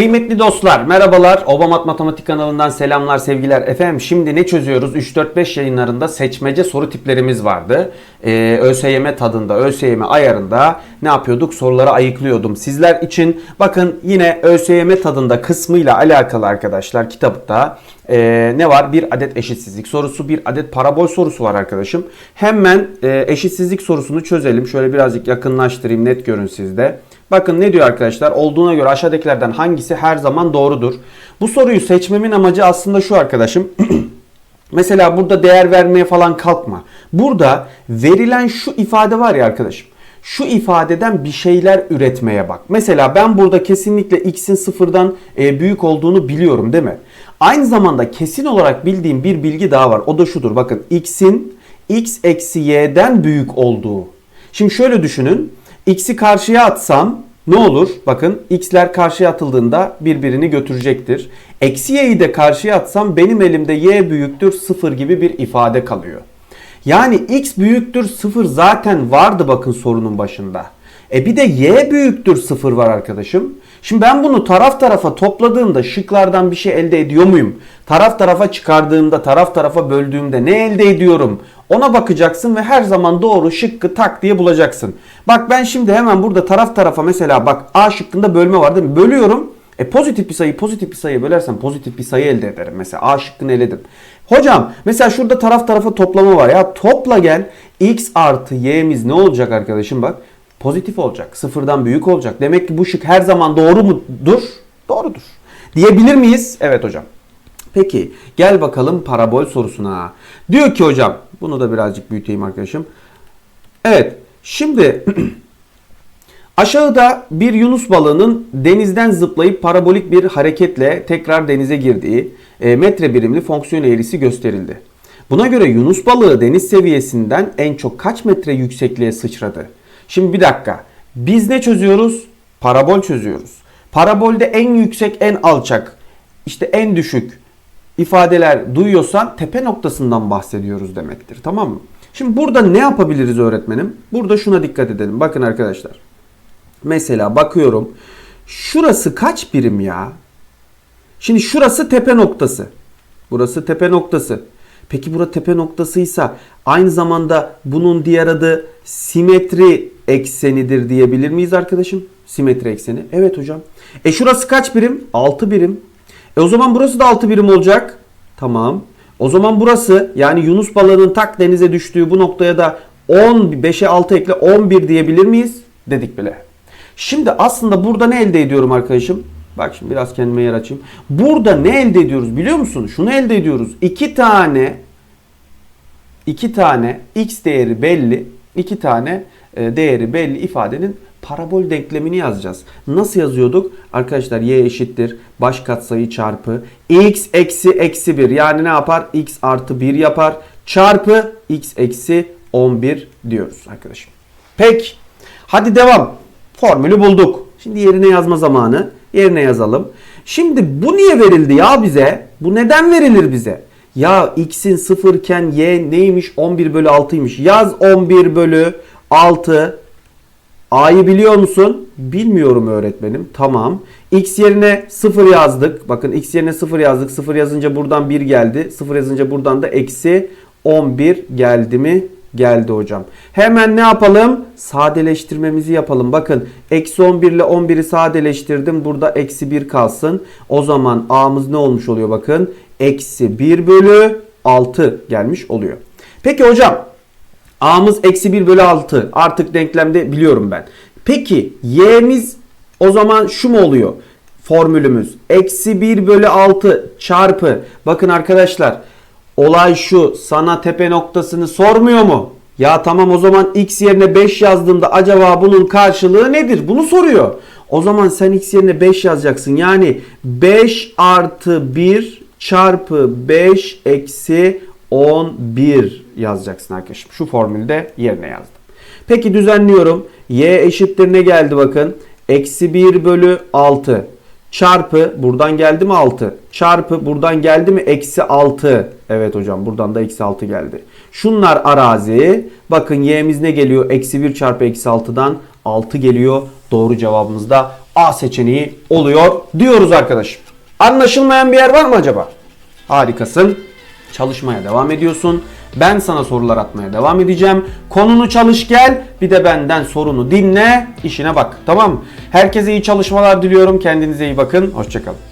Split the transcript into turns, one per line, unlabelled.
Kıymetli dostlar, merhabalar. Obamat Matematik kanalından selamlar, sevgiler. Efendim şimdi ne çözüyoruz? 3-4-5 yayınlarında seçmece soru tiplerimiz vardı. Ee, ÖSYM tadında, ÖSYM ayarında ne yapıyorduk? Soruları ayıklıyordum. Sizler için bakın yine ÖSYM tadında kısmıyla alakalı arkadaşlar kitapta ee, ne var? Bir adet eşitsizlik sorusu, bir adet parabol sorusu var arkadaşım. Hemen e, eşitsizlik sorusunu çözelim. Şöyle birazcık yakınlaştırayım, net görün sizde. Bakın ne diyor arkadaşlar? Olduğuna göre aşağıdakilerden hangisi her zaman doğrudur? Bu soruyu seçmemin amacı aslında şu arkadaşım. Mesela burada değer vermeye falan kalkma. Burada verilen şu ifade var ya arkadaşım. Şu ifadeden bir şeyler üretmeye bak. Mesela ben burada kesinlikle x'in sıfırdan e, büyük olduğunu biliyorum değil mi? Aynı zamanda kesin olarak bildiğim bir bilgi daha var. O da şudur. Bakın x'in x eksi y'den büyük olduğu. Şimdi şöyle düşünün. X'i karşıya atsam ne olur? Bakın x'ler karşıya atıldığında birbirini götürecektir. Eksi y'yi de karşıya atsam benim elimde y büyüktür 0 gibi bir ifade kalıyor. Yani x büyüktür 0 zaten vardı bakın sorunun başında. E bir de y büyüktür 0 var arkadaşım. Şimdi ben bunu taraf tarafa topladığımda şıklardan bir şey elde ediyor muyum? Taraf tarafa çıkardığımda, taraf tarafa böldüğümde ne elde ediyorum? Ona bakacaksın ve her zaman doğru şıkkı tak diye bulacaksın. Bak ben şimdi hemen burada taraf tarafa mesela bak A şıkkında bölme var değil mi? Bölüyorum. E pozitif bir sayı pozitif bir sayıya bölersem pozitif bir sayı elde ederim. Mesela A şıkkını eledim. Hocam mesela şurada taraf tarafa toplama var ya. Topla gel. X artı y'miz ne olacak arkadaşım bak. Pozitif olacak. Sıfırdan büyük olacak. Demek ki bu şık her zaman doğru mudur? Doğrudur. Diyebilir miyiz? Evet hocam. Peki gel bakalım parabol sorusuna. Diyor ki hocam bunu da birazcık büyüteyim arkadaşım. Evet şimdi aşağıda bir yunus balığının denizden zıplayıp parabolik bir hareketle tekrar denize girdiği e, metre birimli fonksiyon eğrisi gösterildi. Buna göre yunus balığı deniz seviyesinden en çok kaç metre yüksekliğe sıçradı? Şimdi bir dakika. Biz ne çözüyoruz? Parabol çözüyoruz. Parabolde en yüksek, en alçak, işte en düşük ifadeler duyuyorsan tepe noktasından bahsediyoruz demektir. Tamam mı? Şimdi burada ne yapabiliriz öğretmenim? Burada şuna dikkat edelim. Bakın arkadaşlar. Mesela bakıyorum. Şurası kaç birim ya? Şimdi şurası tepe noktası. Burası tepe noktası. Peki bura tepe noktasıysa aynı zamanda bunun diğer adı simetri eksenidir diyebilir miyiz arkadaşım? Simetri ekseni. Evet hocam. E şurası kaç birim? 6 birim. E o zaman burası da 6 birim olacak. Tamam. O zaman burası yani Yunus balığının tak denize düştüğü bu noktaya da 10 5'e 6 ekle 11 diyebilir miyiz? Dedik bile. Şimdi aslında burada ne elde ediyorum arkadaşım? Bak şimdi biraz kendime yer açayım. Burada ne elde ediyoruz biliyor musun? Şunu elde ediyoruz. İki tane iki tane x değeri belli, iki tane e, değeri belli ifadenin parabol denklemini yazacağız. Nasıl yazıyorduk? Arkadaşlar y eşittir baş katsayı çarpı x eksi eksi 1 yani ne yapar? x artı 1 yapar çarpı x eksi 11 diyoruz arkadaşım. Peki hadi devam. Formülü bulduk. Şimdi yerine yazma zamanı. Yerine yazalım. Şimdi bu niye verildi ya bize? Bu neden verilir bize? Ya x'in 0 iken y neymiş? 11 bölü 6'ymış. Yaz 11 bölü 6. A'yı biliyor musun? Bilmiyorum öğretmenim. Tamam. X yerine 0 yazdık. Bakın x yerine 0 yazdık. 0 yazınca buradan 1 geldi. 0 yazınca buradan da eksi 11 geldi mi? Geldi hocam. Hemen ne yapalım? Sadeleştirmemizi yapalım. Bakın eksi 11 ile 11'i sadeleştirdim. Burada eksi 1 kalsın. O zaman A'mız ne olmuş oluyor bakın? Eksi 1 bölü 6 gelmiş oluyor. Peki hocam A'mız eksi 1 bölü 6. Artık denklemde biliyorum ben. Peki Y'miz o zaman şu mu oluyor? Formülümüz. Eksi 1 bölü 6 çarpı. Bakın arkadaşlar. Olay şu. Sana tepe noktasını sormuyor mu? Ya tamam o zaman x yerine 5 yazdığımda acaba bunun karşılığı nedir? Bunu soruyor. O zaman sen x yerine 5 yazacaksın. Yani 5 artı 1 çarpı 5 eksi 11 yazacaksın arkadaşım. Şu formülde yerine yazdım. Peki düzenliyorum. Y eşittir ne geldi bakın. Eksi 1 bölü 6 çarpı buradan geldi mi 6 çarpı buradan geldi mi eksi 6 evet hocam buradan da eksi 6 geldi şunlar arazi bakın y'miz ne geliyor eksi 1 çarpı eksi 6'dan 6 geliyor doğru cevabımız da A seçeneği oluyor diyoruz arkadaşım. Anlaşılmayan bir yer var mı acaba? Harikasın. Çalışmaya devam ediyorsun. Ben sana sorular atmaya devam edeceğim. Konunu çalış gel. Bir de benden sorunu dinle. işine bak. Tamam mı? Herkese iyi çalışmalar diliyorum. Kendinize iyi bakın. Hoşçakalın.